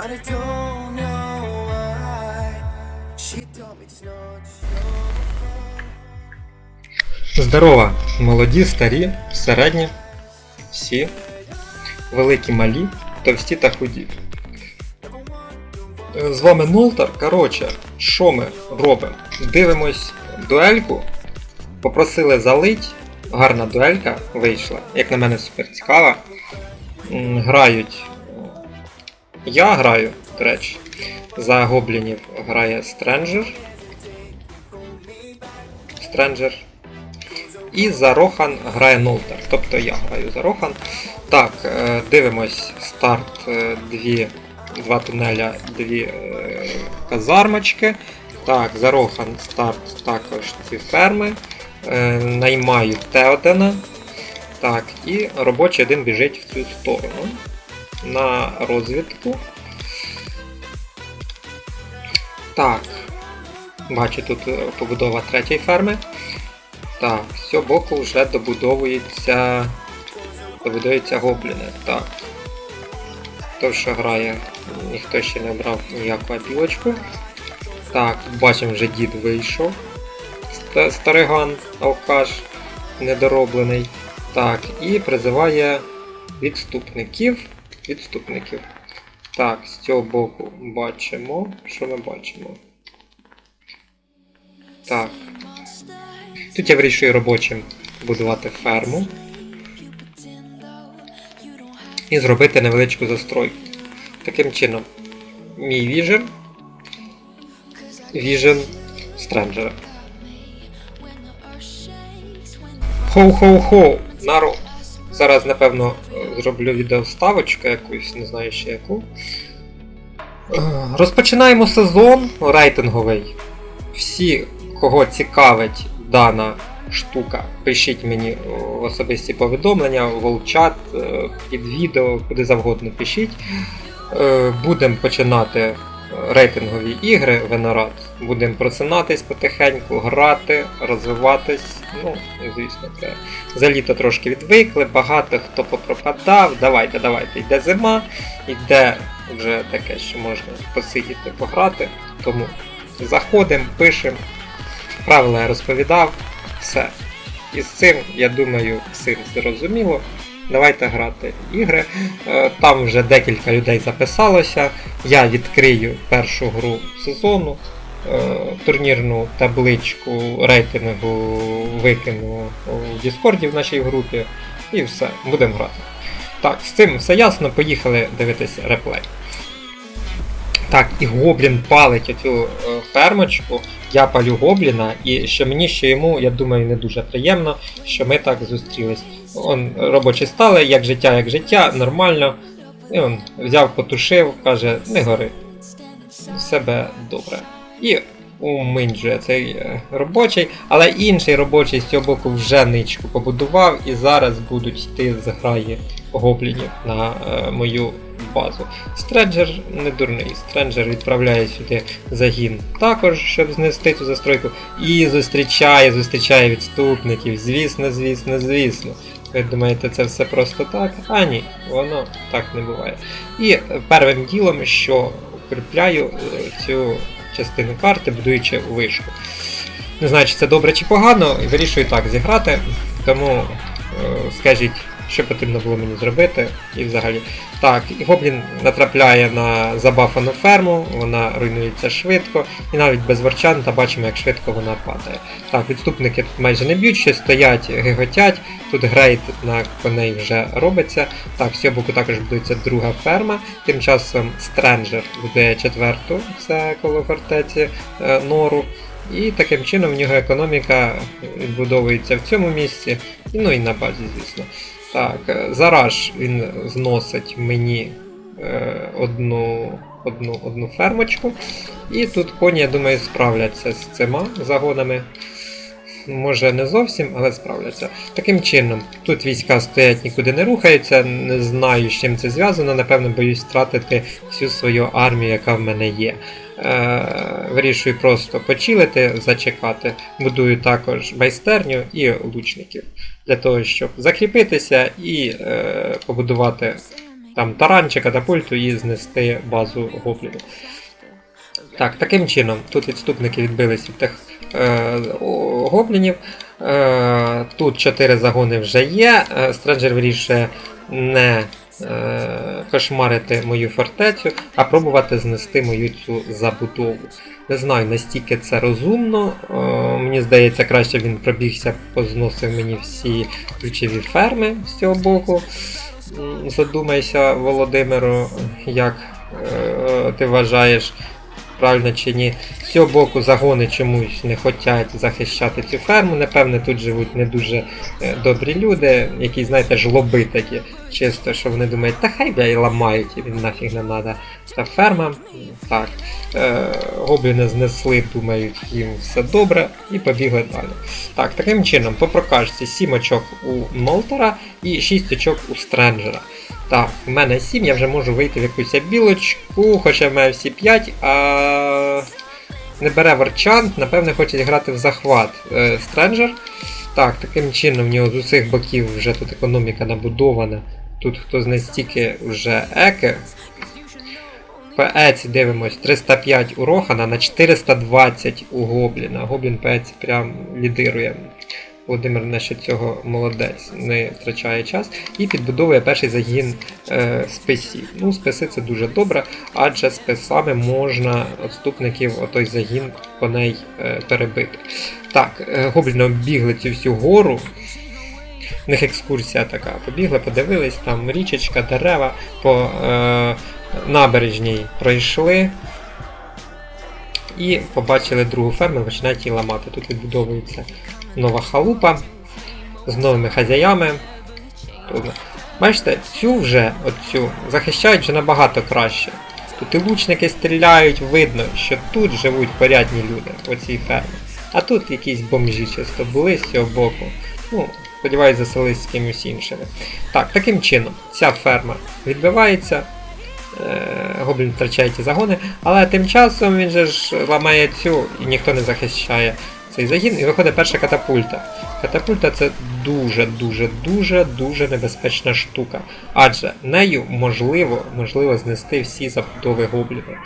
I Здорова, молоді, старі, середні, всі, великі, малі, товсті та худі. Е, З вами Нолтер. Коротше, що ми робимо? Дивимось дуельку. Попросили залить. Гарна дуелька вийшла. Як на мене супер цікава. Грають. Я граю, до речі. За гоблінів грає Стренджер. Стренджер. І за Рохан грає Нолтер. Тобто я граю за Рохан. Так, е, дивимось старт е, дві, два тунеля, дві е, казармочки. Так, за Рохан старт також ці ферми. Наймаю Теодена. Так, і робочий один біжить в цю сторону. На розвідку. Так. Бачу тут е, побудова третьої ферми. Так, з цього боку вже добудовується. Добудуються гобліни. Так. Хто що грає, ніхто ще не брав ніяку білочку. Так, бачимо, вже дід вийшов. Ст- Стариган, алкаш, недороблений. Так, і призиває відступників. Відступників. Так, з цього боку бачимо. Що ми бачимо? Так, Тут я вирішую робочим будувати ферму і зробити невеличку застройку. Таким чином, мій віжен, віжен стренджера. Хоу-хоу-хоу! Народ! Зараз, напевно, зроблю відеоставочку якусь, не знаю ще яку. Е, Розпочинаємо сезон рейтинговий. Всі, кого цікавить дана штука, пишіть мені в особисті повідомлення, волчат, е, під відео, куди завгодно пишіть. Е, Будемо починати рейтингові ігри Венорад. Будемо просинатись потихеньку, грати, розвиватись. Ну, звісно, це. За літо трошки відвикли, багато хто попропадав. Давайте, давайте, йде зима, йде вже таке, що можна посидіти, пограти. Тому заходимо, пишемо. Правила я розповідав, все. І з цим, я думаю, всім зрозуміло. Давайте грати ігри. Е, Там вже декілька людей записалося. Я відкрию першу гру сезону. Е, Турнірну табличку рейтингу викину в Діскорді в нашій групі. І все, будемо грати. Так, з цим все ясно, поїхали дивитися реплей. Так, і гоблін палить оцю е, фермочку. Я палю гобліна, і що мені, що йому, я думаю, не дуже приємно, що ми так зустрілись. Он робочі стали, як життя, як життя, нормально. І он взяв, потушив, каже, не гори. Себе добре. І уминджує цей е, робочий, але інший робочий з цього боку вже ничку побудував і зараз будуть йти з граї гоблінів на е, мою базу. Стренджер не дурний. Стренджер відправляє сюди загін також, щоб знести цю застройку. І зустрічає, зустрічає відступників. Звісно, звісно, звісно. Ви думаєте, це все просто так? А ні, воно так не буває. І першим ділом, що укріпляю е, цю частину карти, будуючи вишку. Не знаю, чи це добре чи погано, вирішую так зіграти, тому е, скажіть, що потрібно було мені зробити і взагалі. Так, і гоблін натрапляє на забафану ферму, вона руйнується швидко, і навіть без ворчанта бачимо, як швидко вона падає. Так, відступники тут майже не б'ють, ще стоять, гиготять. Тут грейд на коней вже робиться. Так, з цього боку також будується друга ферма. Тим часом Стренджер будує четверту, це коло фортеці е, нору. І таким чином в нього економіка відбудовується в цьому місці, ну і на базі, звісно. Так, е, зараз він зносить мені е, одну, одну, одну фермочку. І тут коні, я думаю, справляться з цими загонами. Може не зовсім, але справляться. Таким чином, тут війська стоять, нікуди не рухаються, не знаю, з чим це зв'язано. Напевно, боюсь втратити всю свою армію, яка в мене є. Е, вирішую просто почилити, зачекати. Будую також майстерню і лучників для того, щоб закріпитися і е, побудувати там таранчик, катапульту і знести базу гоблінів. Так, таким чином, тут відступники відбились від тих е, гоблінів. Е, тут 4 загони вже є. Е, Стренджер вирішує не е, кошмарити мою фортецю, а пробувати знести мою цю забудову. Не знаю, настільки це розумно. Е, мені здається, краще він пробігся, позносив мені всі ключові ферми з цього боку. Задумайся, Володимиру, як е, ти вважаєш, правильно чи ні. З цього боку загони чомусь не хочуть захищати цю ферму. Напевне, тут живуть не дуже е, добрі люди, які, знаєте, жлоби такі. Чисто, що вони думають, та хай бля і ламають, і він нафіг не треба. Та ферма. Так. Е, гобліни знесли, думають, їм все добре, і побігли далі. Так, таким чином, по прокачці 7 очок у Молтера і 6 очок у Стренджера. Так, в мене 7, я вже можу вийти в якусь білочку, хоча в мене всі 5, а не бере Варчант, напевне, хоче грати в захват Стренджер. Так, таким чином в нього з усіх боків вже тут економіка набудована. Тут хто знає стільки вже еки. По Еці дивимось 305 у Рохана на 420 у Гобліна. Гоблін по Еці прям лідирує. Володимир наче цього молодець, не втрачає час і підбудовує перший загін е, списів. Ну, списи це дуже добре, адже списами можна відступників отой загін коней е, перебити. Так, е, гобліни оббігли цю всю гору. В них екскурсія така. Побігли, подивились, там річечка, дерева по е, набережній пройшли. І побачили другу ферму, починають її ламати. Тут відбудовується нова халупа з новими хазяями. Бачите, цю вже оцю захищають вже набагато краще. Тут і лучники стріляють, видно, що тут живуть порядні люди в оцій фермі. А тут якісь бомжі чисто були з цього боку. Ну, сподіваюсь, заселились з кимось іншими. Так, таким чином, ця ферма відбивається. Е, Гоблін втрачає ті загони, але тим часом він же ж ламає цю і ніхто не захищає цей загін, і виходить перша катапульта. Катапульта це дуже, дуже, дуже, дуже небезпечна штука. Адже нею можливо, можливо знести всі забудови гобліна.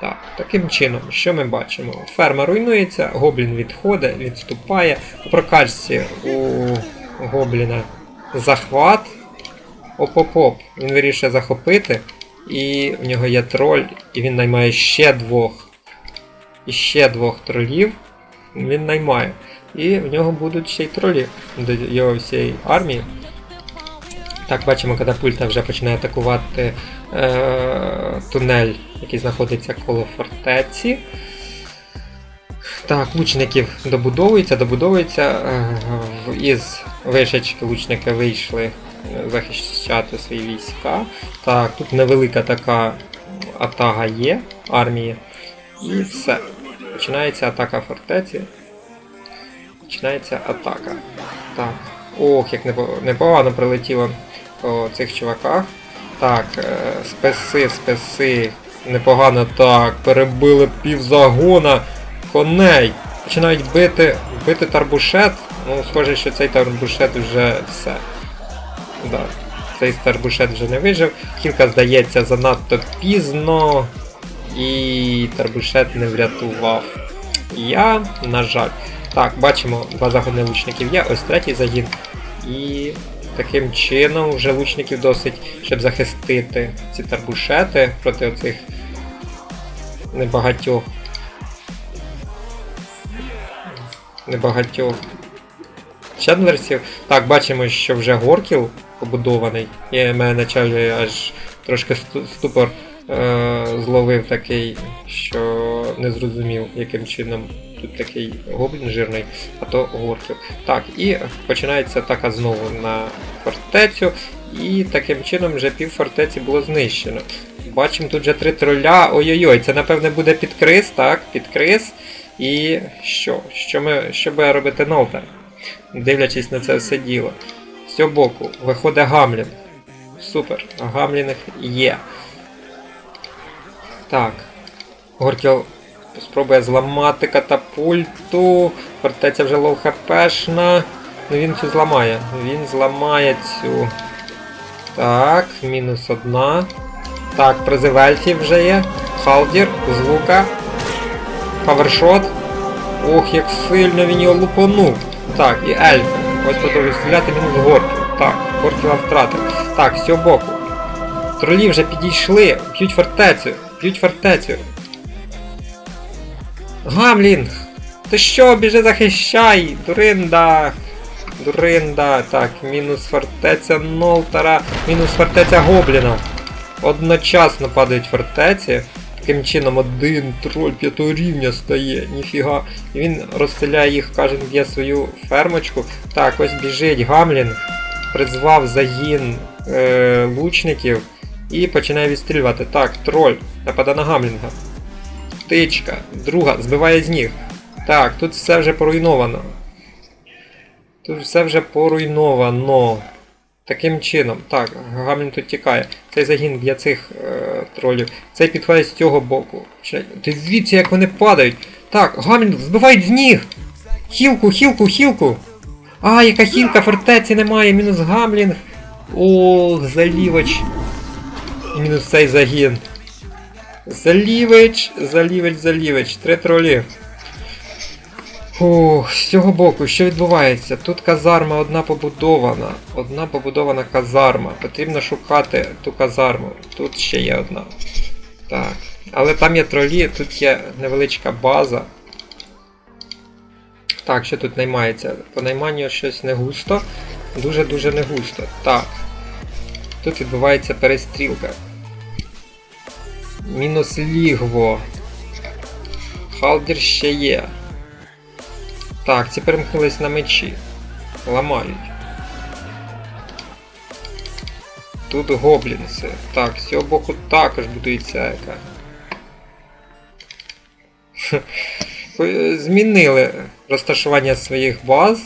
Так, таким чином, що ми бачимо? Ферма руйнується, гоблін відходить, відступає. У прокачці у гобліна захват. Оп-оп-оп. Він вирішує захопити. І в нього є троль, і він наймає ще двох. І ще двох тролів. Він наймає. І в нього будуть ще й тролі до його всієї армії. Так, бачимо, катапульта вже починає атакувати е, тунель, який знаходиться коло фортеці. Так, лучників добудовується, добудовується. Е, із вишечки лучники вийшли е, захищати свої війська. Так, тут невелика така атага є армії. І все. Починається атака фортеці. Починається атака. Так. Ох, як непогано прилетіло по цих чуваках. Так, е, спеси, спеси. Непогано так. Перебили півзагона коней. Починають бити, бити тарбушет. Ну, схоже, що цей тарбушет вже все. Да. Цей тарбушет вже не вижив. Кілька здається занадто пізно. І тарбушет не врятував. Я, на жаль. Так, бачимо, два загони лучників є, ось третій загін. І таким чином вже лучників досить, щоб захистити ці тарбушети проти оцих небагатьох. Небагатьох ченверсів. Так, бачимо, що вже Горкіл побудований. І мене началі аж трошки ступор е, зловив такий, що не зрозумів, яким чином тут такий гоблін жирний, а то Горкіл. Так, і починається атака знову на фортецю, і таким чином вже пів фортеці було знищено. Бачимо тут вже три троля. Ой-ой-ой, це напевне буде підкрис, так, підкрис. І що? Що, ми, що буде робити Нолтер? Дивлячись на це все діло. З цього боку виходить Гамлін. Супер, Гамлінг є. Так. Горкіл спробує зламати катапульту. Фортеця вже лоу хпшна. Ну він цю зламає. Він зламає цю Так, мінус одна. Так, призив ельфів вже є. Халдір, з лука. Павершот. Ох, як сильно він його лупанув. Так, і ельфи. Ось продовжує стріляти мінус горків. Так, горківа втратив. Так, з цього боку. Тролі вже підійшли, б'ють фортецю, б'ють фортецю. Гамлін! Ти що, біжи захищай! Дуринда! Дуринда! Так, мінус фортеця Нолтара, мінус фортеця Гобліна. Одночасно падають фортеці. Таким чином один троль п'ятого рівня стає, ніфіга. І він розселяє їх, кожен б'є свою фермочку. Так, ось біжить Гамлін, призвав загін е, лучників і починає відстрілювати. Так, троль, нападе на Гамлінга. Птичка, друга, збиває з ніг. Так, тут все вже поруйновано. Тут все вже поруйновано. Таким чином, так, Гамлін тут тікає. Цей загін б'є цих е, тролів. Цей підходить з цього боку. Дивіться, як вони падають. Так, Гамлін збивають з ніг! Хілку, хілку, хілку! А, яка хілка, фортеці немає, мінус Гамлінг. Ох, залівач. І мінус цей загін. Залівич, залівич, залівич. Три тролі. Фух, з цього боку, що відбувається? Тут казарма одна побудована. Одна побудована казарма. Потрібно шукати ту казарму. Тут ще є одна. Так. Але там є тролі, тут є невеличка база. Так, що тут наймається? По найманню щось не густо. Дуже-дуже не густо. Так. Тут відбувається перестрілка. Мінус лігво. Халдір ще є. Так, ці перемкнулись на мечі. Ламають. Тут гоблінси. Так, з цього боку також будується ека. Змінили розташування своїх баз.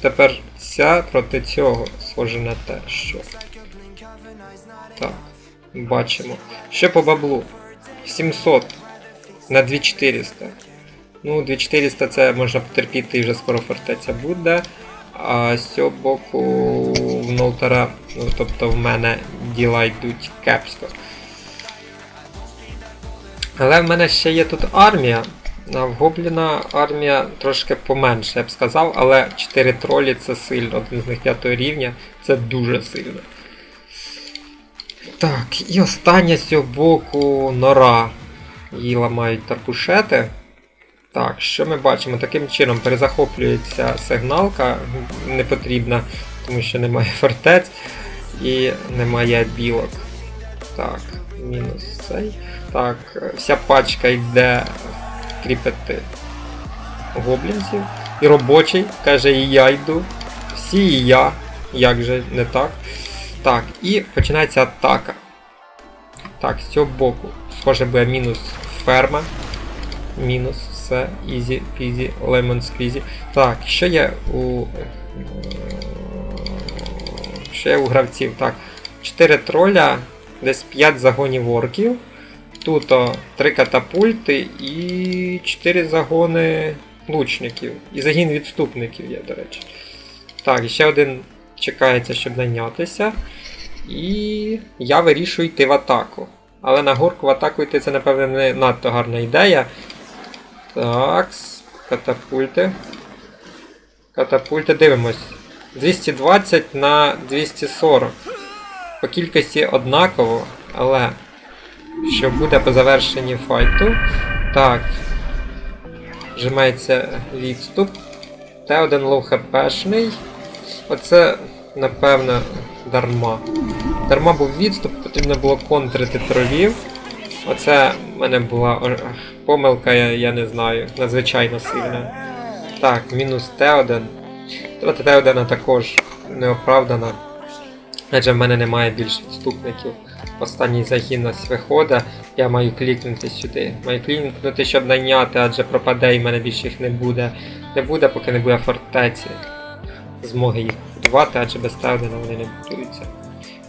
Тепер ця проти цього схоже на те, що. Так, бачимо. Що по баблу? 700 на 2400. Ну, 2400 це можна потерпіти і вже скоро фортеця буде. А з цього боку в Нолтера, ну тобто в мене діла йдуть кепсько. Але в мене ще є тут армія. В Гобліна армія трошки поменше, я б сказав, але 4 тролі це сильно, один з них 5 рівня, це дуже сильно. Так, і остання з цього боку нора. Її ламають таркушети. Так, що ми бачимо? Таким чином перезахоплюється сигналка, не потрібна, тому що немає фортець і немає білок. Так, мінус цей. Так, вся пачка йде кріпити гоблінців. І робочий, каже, і я йду. Всі і я. Як же не так? Так, і починається атака. Так, з цього боку. Схоже буде мінус ферма. Мінус, все, ізі, пізі, лемон сквізі. Так, що є у. Що є у гравців? Так, 4 троля, десь 5 загонів орків. Тут о, 3 катапульти і 4 загони лучників. І загін відступників є, до речі. Так, ще один чекається, щоб найнятися. І я вирішую йти в атаку. Але на горку в атаку йти це, напевно, не надто гарна ідея. Так, катапульти. Катапульти дивимось. 220 на 240. По кількості однаково, але що буде по завершенні файту. Так. Вжимається відступ. Т1 лоу хпшний. Оце, напевно, дарма. Дарма був відступ, потрібно було контрити тролів. Оце в мене була помилка, я, я не знаю, надзвичайно сильна. Так, мінус Т1. Проти Т1 також неоправдана. Адже в мене немає більше відступників. Останній загін ось виходить, я маю клікнути сюди. Маю клікнути, щоб найняти, адже пропаде і в мене більше їх не буде. Не буде, поки не буде фортеці. Змоги їх будувати, адже без Т1 вони не будуються.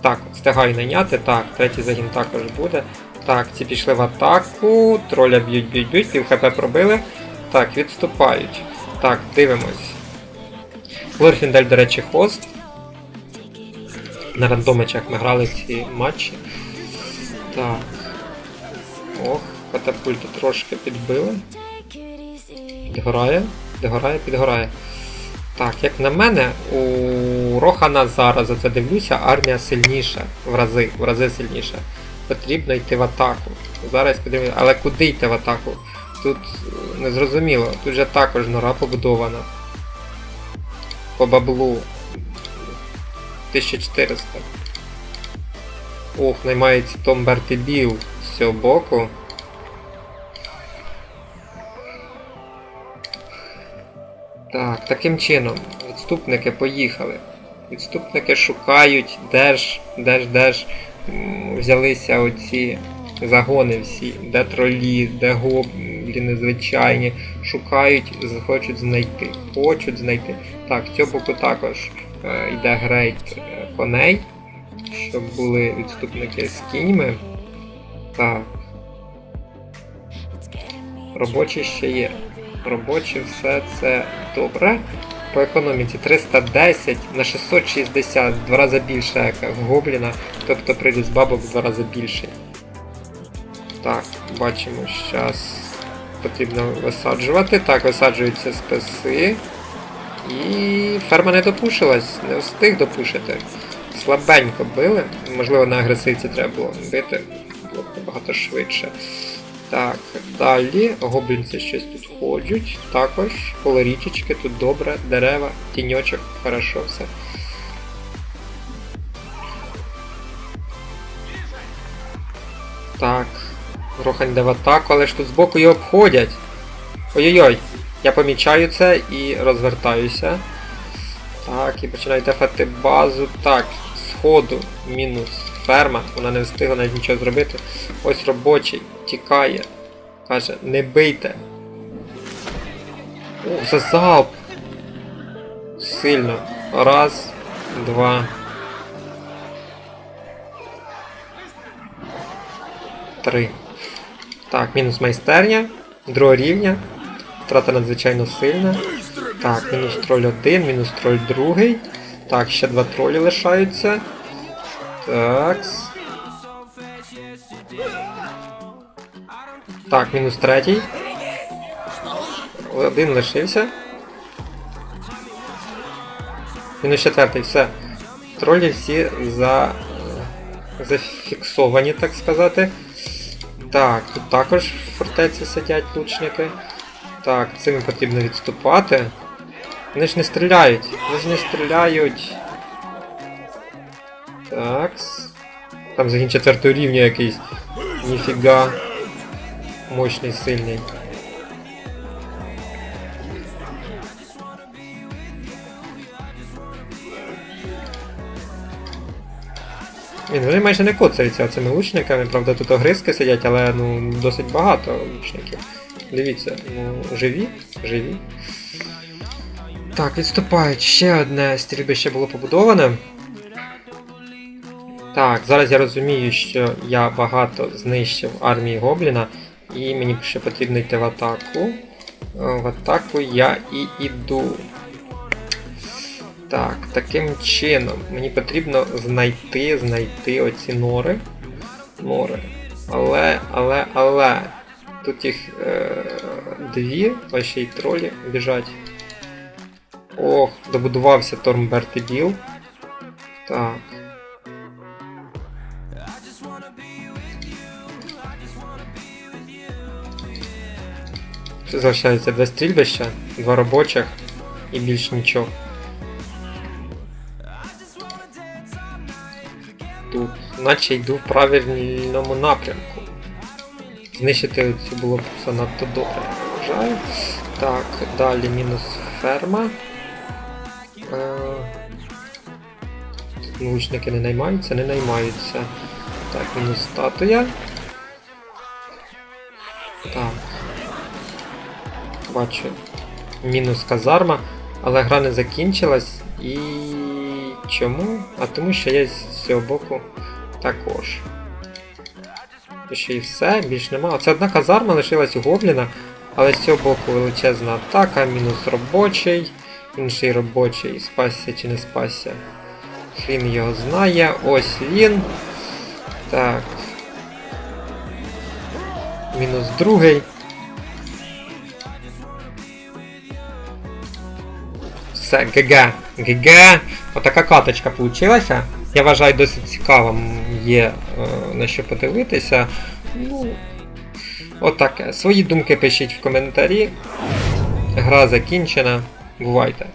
Так, встигаю найняти. Так, третій загін також буде. Так, ці пішли в атаку. Троля б'ють, б'ють, б'ють, пів хп пробили. Так, відступають. Так, дивимось. Глорфіндель, до речі, хост. На рандомичах ми грали ці матчі. Так. Ох, катапульту трошки підбили. Підгорає, підгорає, підгорає. Так, як на мене, у Рохана зараз за це дивлюся, армія сильніша, в рази, в рази сильніша. Потрібно йти в атаку. Зараз подивимося, але куди йти в атаку? Тут е, незрозуміло, тут же також нора побудована. По баблу. 1400. Ох, наймається Том Бертибіл з цього боку. Так, таким чином, відступники поїхали. Відступники шукають, де ж, де ж, де ж взялися оці загони всі, де тролі, де гобліни звичайні. Шукають, хочуть знайти. Хочуть знайти. Так, з цього боку також йде грейт е, коней, щоб були відступники з кіньми. Так. Робочі ще є. Робочі все це добре. По економіці 310 на 660, в два рази більше як Гобліна, тобто прийде бабок в два рази більший. Так, бачимо, зараз потрібно висаджувати. Так, висаджуються списи. І ферма не допушилась, не встиг допушити. Слабенько били. Можливо, на агресивці треба було бити, було б набагато швидше. Так, далі гоблінці щось тут ходять. Також коло річечки, тут добре, дерева, тіньочок, хорошо все. Так, Рохань йде в атаку, але ж тут збоку його обходять. Ой-ой-ой, я помічаю це і розвертаюся. Так, і починаю дефати базу. Так, сходу мінус ферма, вона не встигла навіть нічого зробити. Ось робочий тікає. Каже, не бийте. О, за залп. Сильно. Раз, два. Три. Так, мінус майстерня. Другого рівня. Втрата надзвичайно сильна. Так, мінус троль один, мінус троль другий. Так, ще два тролі лишаються. Так. Так, мінус третій. Один лишився. Мінус четвертий, все. Тролі всі за... зафіксовані, так сказати. Так, тут також в фортеці сидять лучники. Так, цим потрібно відступати. Вони ж не стріляють. Вони ж не стріляють. Так. Там загін четвертого рівня якийсь. Ніфіга. Мощний, сильний. Він вони майже не коцаються цими лучниками, правда тут огризки сидять, але ну досить багато лучників. Дивіться, ну живі, живі. Так, відступають. Ще одне стрільбище було побудоване. Так, зараз я розумію, що я багато знищив армії Гобліна, і мені ще потрібно йти в атаку. Е, В атаку я і іду. Так, таким чином мені потрібно знайти, знайти оці нори. Нори. Але, але, але. Тут їх е, дві, ось ще й тролі біжать. Ох, добудувався Тормберт Біл. Так. Залишається два стрільбища, два робочих і більш нічого. Тут, наче йду в правильному напрямку. Знищити цю було б занадто добре, я вважаю. Так, далі мінус ферма. Е, лучники не наймаються, не наймаються. Так, мінус статуя. Так. Бачу. Мінус казарма, але гра не закінчилась і. Чому? А тому що я з цього боку також. Ще і все, більш нема. Оце одна казарма лишилась у Гобліна, але з цього боку величезна атака, мінус робочий, інший робочий, спасся чи не спасся. Флін його знає. Ось він. Так. Мінус другий. Все, ГГ. ГГ. Отака каточка получилася. Я вважаю, досить цікавим є на що подивитися. Ну, отаке. Свої думки пишіть в коментарі. Гра закінчена. Бувайте.